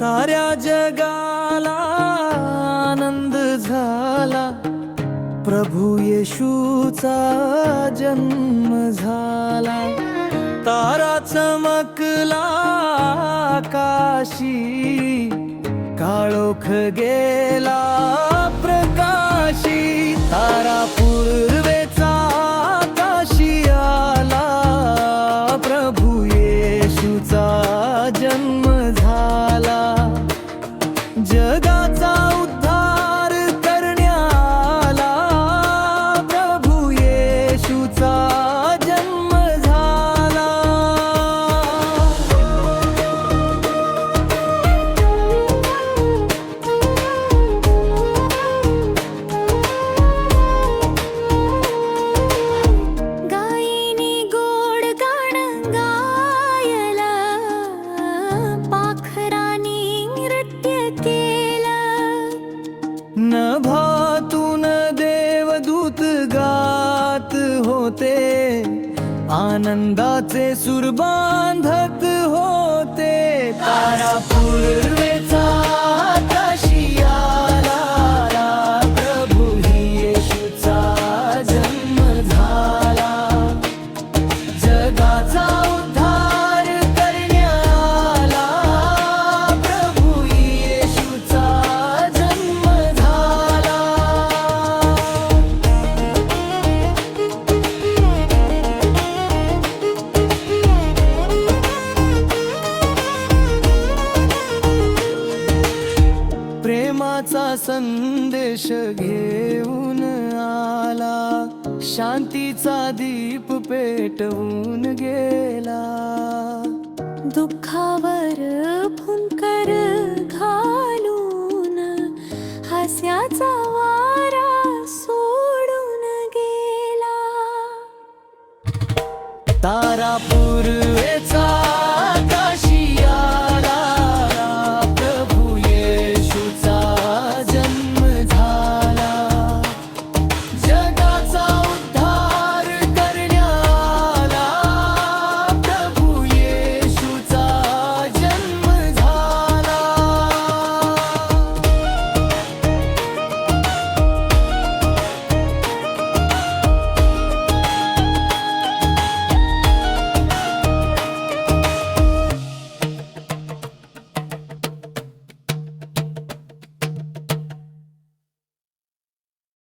साऱ्या जगाला आनंद झाला. प्रभू येशूचा जन्म झाला. तारा चमकला काशी काळोख गेला प्रकाशी. तारा पूर्वेचा काशी आला. प्रभू येशूचा जन्म 我走。रात होते. आनंदाचे सुर बांधत प्रेमाचा संदेश घेऊन आला. शांतीचा दीप पेटवून गेला. दुःखावर फुंकर घालून हास्याचा वारा सोडून गेला. तारापूर